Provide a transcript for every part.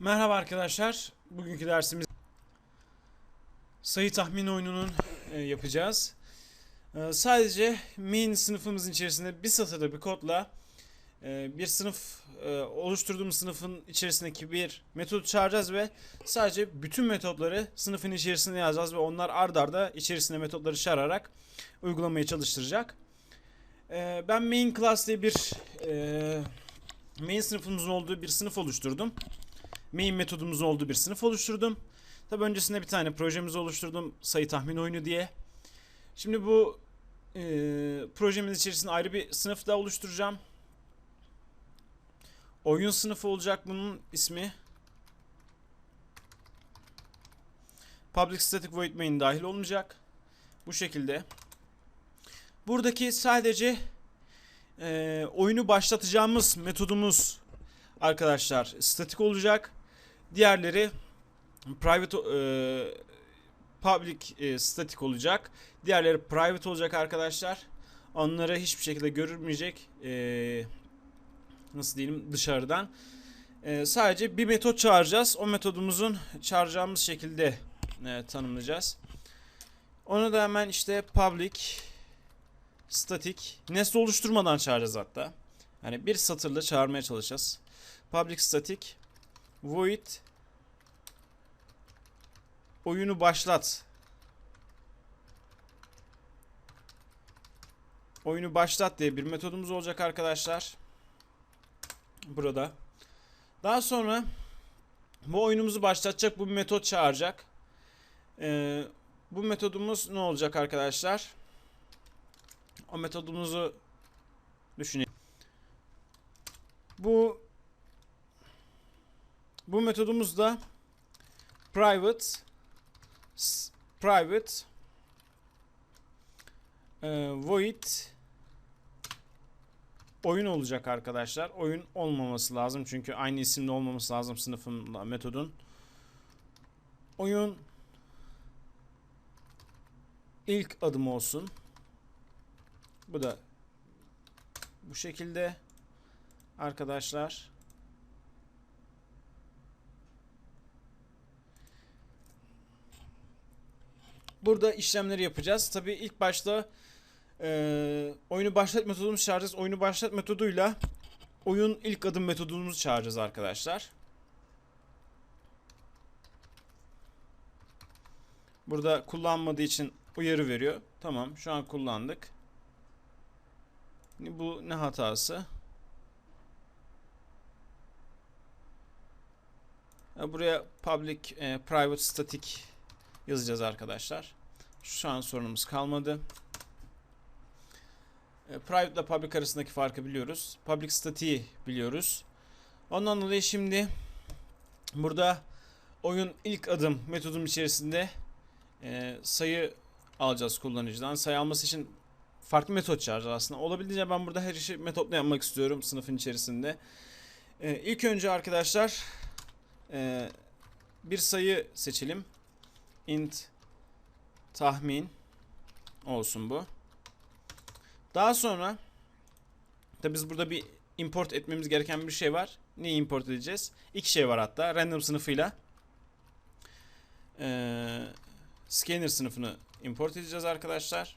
Merhaba arkadaşlar. Bugünkü dersimiz sayı tahmin oyununun e, yapacağız. E, sadece main sınıfımızın içerisinde bir satırda bir kodla e, bir sınıf e, oluşturduğumuz sınıfın içerisindeki bir metodu çağıracağız ve sadece bütün metotları sınıfın içerisine yazacağız ve onlar ard arda içerisine metotları çağırarak uygulamaya çalıştıracak. E, ben main class diye bir e, main sınıfımızın olduğu bir sınıf oluşturdum main metodumuzun olduğu bir sınıf oluşturdum. Tabi öncesinde bir tane projemizi oluşturdum sayı tahmin oyunu diye. Şimdi bu e, projemiz içerisinde ayrı bir sınıf daha oluşturacağım. Oyun sınıfı olacak bunun ismi. Public Static Void Main dahil olmayacak. Bu şekilde. Buradaki sadece e, oyunu başlatacağımız metodumuz arkadaşlar statik olacak. Diğerleri private e, public e, static olacak. Diğerleri private olacak arkadaşlar. Onlara hiçbir şekilde görülmeyecek. E, nasıl diyelim dışarıdan. E, sadece bir metot çağıracağız. O metodumuzun çağıracağımız şekilde e, tanımlayacağız. Onu da hemen işte public static nesne oluşturmadan çağıracağız hatta. Yani bir satırla çağırmaya çalışacağız. Public static void oyunu başlat. Oyunu başlat diye bir metodumuz olacak arkadaşlar. Burada. Daha sonra bu oyunumuzu başlatacak bu metot çağıracak. Ee, bu metodumuz ne olacak arkadaşlar? O metodumuzu düşünelim. Bu bu metodumuz da private private e, void oyun olacak arkadaşlar. Oyun olmaması lazım çünkü aynı isimde olmaması lazım sınıfın metodun. Oyun ilk adım olsun. Bu da bu şekilde arkadaşlar. Burada işlemleri yapacağız. Tabii ilk başta e, oyunu başlat metodumuzu çağıracağız. Oyunu başlat metoduyla oyun ilk adım metodumuzu çağıracağız arkadaşlar. Burada kullanmadığı için uyarı veriyor. Tamam şu an kullandık. Bu ne hatası? Ya Buraya public, e, private, static yazacağız arkadaşlar. Şu an sorunumuz kalmadı. E, private ile public arasındaki farkı biliyoruz. Public static'i biliyoruz. Ondan dolayı şimdi burada oyun ilk adım metodum içerisinde e, sayı alacağız kullanıcıdan. Sayı alması için farklı metot çağıracağız aslında. Olabildiğince ben burada her işi metotla yapmak istiyorum sınıfın içerisinde. E, ilk önce arkadaşlar e, bir sayı seçelim. İnt tahmin olsun bu. Daha sonra da biz burada bir import etmemiz gereken bir şey var. Neyi import edeceğiz? İki şey var hatta. Random sınıfıyla e, scanner sınıfını import edeceğiz arkadaşlar.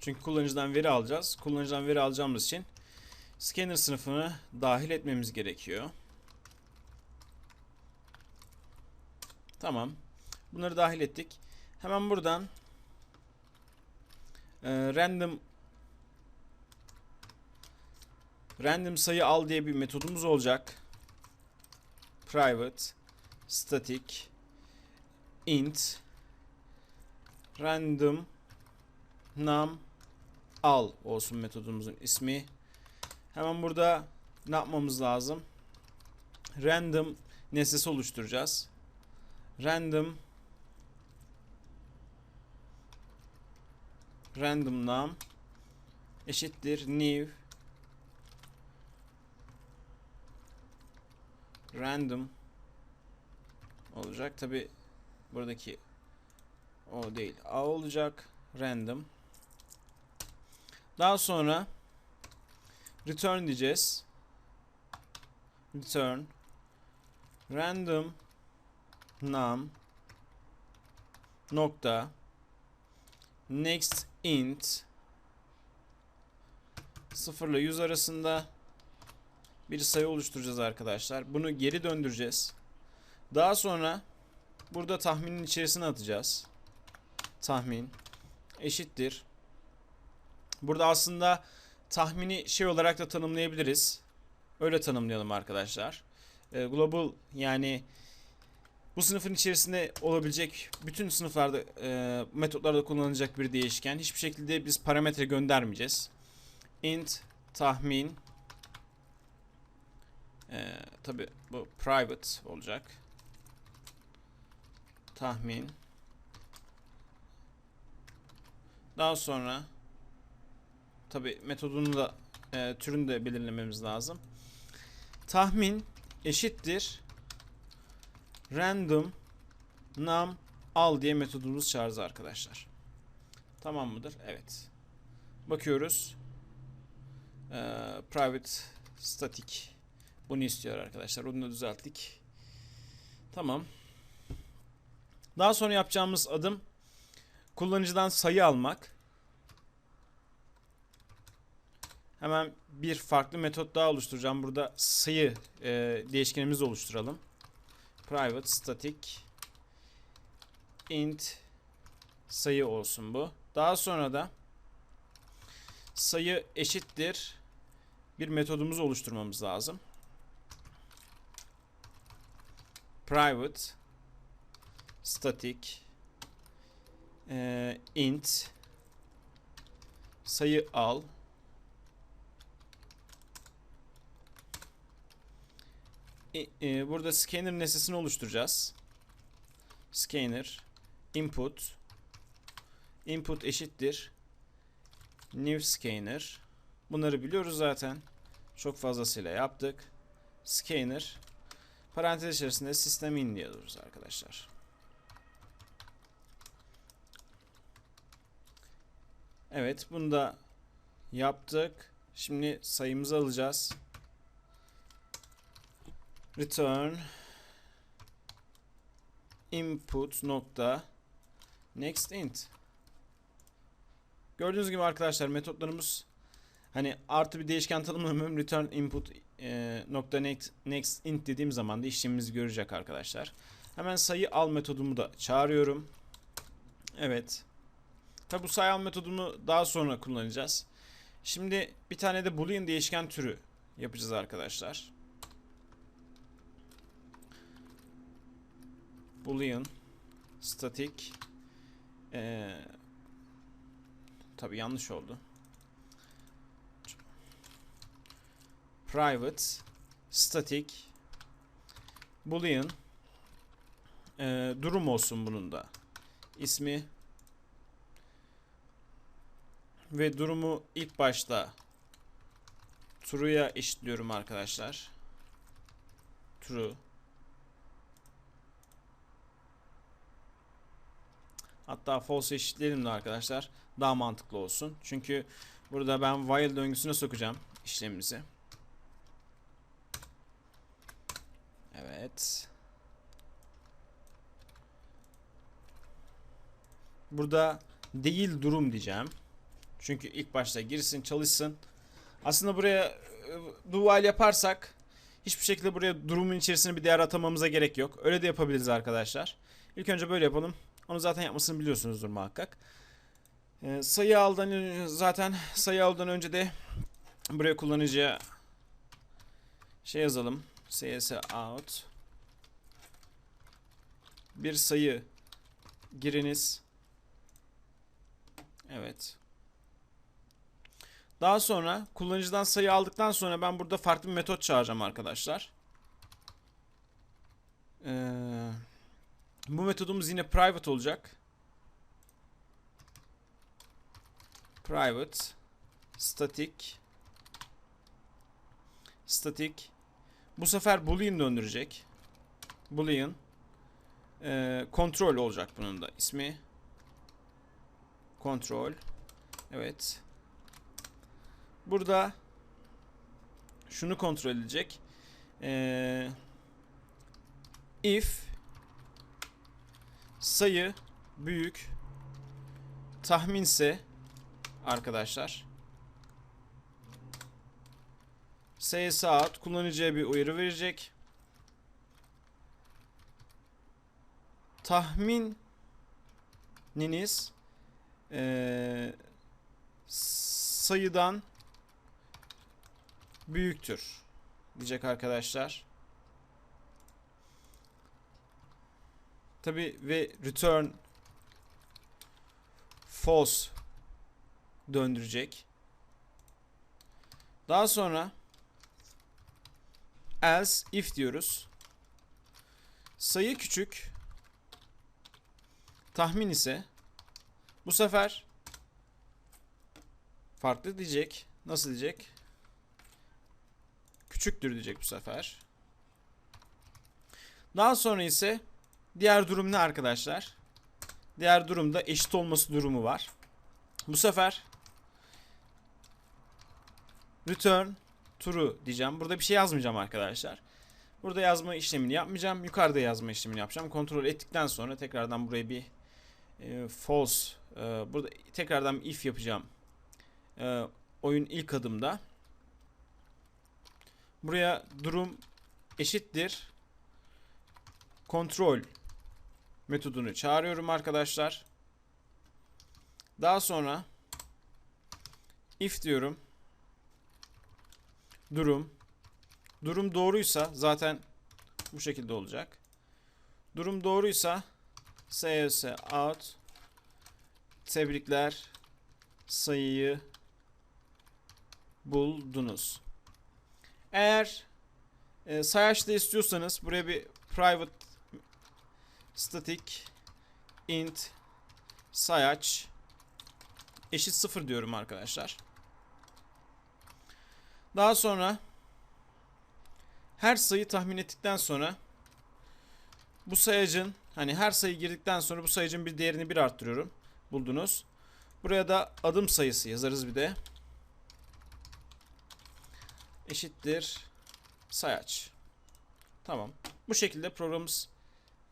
Çünkü kullanıcıdan veri alacağız. Kullanıcıdan veri alacağımız için scanner sınıfını dahil etmemiz gerekiyor. Tamam. Bunları dahil ettik. Hemen buradan e, random random sayı al diye bir metodumuz olacak. Private static int random num al olsun metodumuzun ismi. Hemen burada ne yapmamız lazım? Random nesnesi oluşturacağız. Random random num eşittir new random olacak. Tabi buradaki o değil. A olacak. Random. Daha sonra return diyeceğiz. Return random num nokta next int 0 ile 100 arasında bir sayı oluşturacağız arkadaşlar. Bunu geri döndüreceğiz. Daha sonra burada tahminin içerisine atacağız. Tahmin eşittir. Burada aslında tahmini şey olarak da tanımlayabiliriz. Öyle tanımlayalım arkadaşlar. Ee, global yani bu sınıfın içerisinde olabilecek bütün sınıflarda e, metotlarda kullanılacak bir değişken. Hiçbir şekilde biz parametre göndermeyeceğiz. int tahmin ee, tabi bu private olacak. Tahmin. Daha sonra tabi metodunu da e, türünü de belirlememiz lazım. Tahmin eşittir random num al diye metodumuz çağırız arkadaşlar. Tamam mıdır? Evet. Bakıyoruz. Ee, private static bunu istiyor arkadaşlar. Onu da düzelttik. Tamam. Daha sonra yapacağımız adım kullanıcıdan sayı almak. Hemen bir farklı metot daha oluşturacağım. Burada sayı e, değişkenimizi oluşturalım. Private static int sayı olsun bu. Daha sonra da sayı eşittir bir metodumuzu oluşturmamız lazım. Private static e, int sayı al e, burada scanner nesnesini oluşturacağız. Scanner input. İnput eşittir. New scanner. Bunları biliyoruz zaten. Çok fazlasıyla yaptık. Scanner. Parantez içerisinde system in diyoruz arkadaşlar. Evet bunu da yaptık. Şimdi sayımızı alacağız return input nokta next int Gördüğünüz gibi arkadaşlar metotlarımız hani artı bir değişken tanımlamıyorum return input e, nokta next, next int dediğim zaman da işlemimizi görecek arkadaşlar. Hemen sayı al metodumu da çağırıyorum. Evet. Tabi bu sayı al metodumu daha sonra kullanacağız. Şimdi bir tane de boolean değişken türü yapacağız arkadaşlar. Boolean static ee, tabi yanlış oldu. Private static boolean ee, durum olsun bunun da. İsmi ve durumu ilk başta true'ya eşitliyorum arkadaşlar. True Hatta false eşitleyelim de arkadaşlar. Daha mantıklı olsun. Çünkü burada ben while döngüsüne sokacağım işlemimizi. Evet. Burada değil durum diyeceğim. Çünkü ilk başta girsin çalışsın. Aslında buraya e, do while yaparsak hiçbir şekilde buraya durumun içerisine bir değer atamamıza gerek yok. Öyle de yapabiliriz arkadaşlar. İlk önce böyle yapalım. Onu zaten yapmasını biliyorsunuzdur muhakkak. Ee, sayı aldan önce, zaten sayı aldan önce de buraya kullanıcıya şey yazalım. cs out bir sayı giriniz. Evet. Daha sonra kullanıcıdan sayı aldıktan sonra ben burada farklı bir metot çağıracağım arkadaşlar. Bu metodumuz yine private olacak. Private static static bu sefer boolean döndürecek. Boolean ee, kontrol olacak bunun da ismi. Kontrol. Evet. Burada şunu kontrol edecek. Ee, if sayı büyük tahminse arkadaşlar out kullanıcıya bir uyarı verecek. Tahmininiz eee sayıdan büyüktür diyecek arkadaşlar. Tabi ve return false döndürecek. Daha sonra else if diyoruz. Sayı küçük tahmin ise bu sefer farklı diyecek. Nasıl diyecek? Küçüktür diyecek bu sefer. Daha sonra ise diğer durum ne arkadaşlar? Diğer durumda eşit olması durumu var. Bu sefer return true diyeceğim. Burada bir şey yazmayacağım arkadaşlar. Burada yazma işlemini yapmayacağım. Yukarıda yazma işlemini yapacağım. Kontrol ettikten sonra tekrardan buraya bir e, false e, burada tekrardan if yapacağım. E, oyun ilk adımda. Buraya durum eşittir. Kontrol metodunu çağırıyorum arkadaşlar. Daha sonra if diyorum. Durum durum doğruysa zaten bu şekilde olacak. Durum doğruysa CS out tebrikler sayıyı buldunuz. Eğer e, sayaçta istiyorsanız buraya bir private static int sayaç eşit sıfır diyorum arkadaşlar. Daha sonra her sayı tahmin ettikten sonra bu sayacın hani her sayı girdikten sonra bu sayacın bir değerini bir arttırıyorum. Buldunuz. Buraya da adım sayısı yazarız bir de. Eşittir sayaç. Tamam. Bu şekilde programımız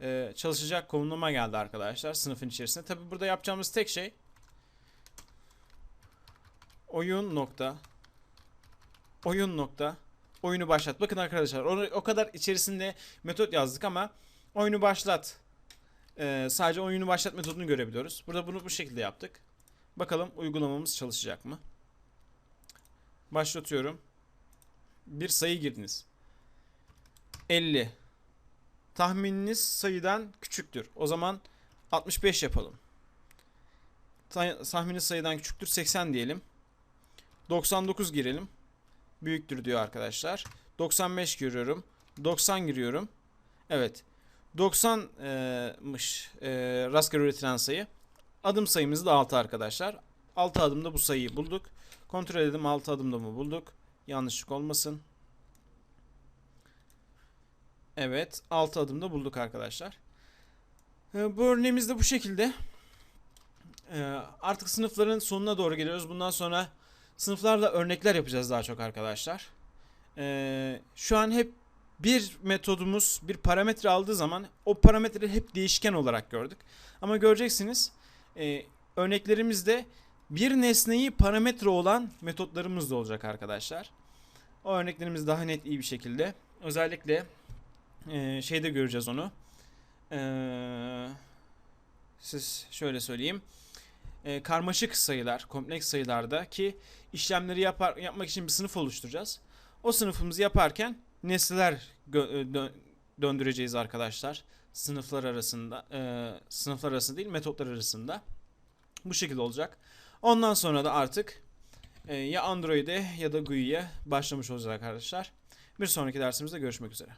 e, çalışacak konumuma geldi arkadaşlar sınıfın içerisinde. Tabi burada yapacağımız tek şey oyun nokta oyun nokta oyunu başlat. Bakın arkadaşlar o kadar içerisinde metot yazdık ama oyunu başlat. Ee, sadece oyunu başlat metodunu görebiliyoruz. Burada bunu bu şekilde yaptık. Bakalım uygulamamız çalışacak mı? Başlatıyorum. Bir sayı girdiniz. 50. Tahmininiz sayıdan küçüktür. O zaman 65 yapalım. Tahmini sayıdan küçüktür 80 diyelim. 99 girelim büyüktür diyor arkadaşlar. 95 giriyorum. 90 giriyorum. Evet. 90'mış e, rastgele üretilen sayı. Adım sayımız da 6 arkadaşlar. 6 adımda bu sayıyı bulduk. Kontrol edelim 6 adımda mı bulduk. Yanlışlık olmasın. Evet 6 adımda bulduk arkadaşlar. E, bu örneğimiz de bu şekilde. E, artık sınıfların sonuna doğru geliyoruz. Bundan sonra Sınıflarla örnekler yapacağız daha çok arkadaşlar. Ee, şu an hep bir metodumuz bir parametre aldığı zaman o parametreleri hep değişken olarak gördük. Ama göreceksiniz e, örneklerimizde bir nesneyi parametre olan metotlarımız da olacak arkadaşlar. O örneklerimiz daha net iyi bir şekilde. Özellikle e, şeyde göreceğiz onu. Ee, siz şöyle söyleyeyim e, karmaşık sayılar, kompleks sayılarda ki işlemleri yapar, yapmak için bir sınıf oluşturacağız. O sınıfımızı yaparken nesneler dö- döndüreceğiz arkadaşlar. Sınıflar arasında, e, sınıflar arasında değil metotlar arasında. Bu şekilde olacak. Ondan sonra da artık e, ya Android'e ya da GUI'ye başlamış olacağız arkadaşlar. Bir sonraki dersimizde görüşmek üzere.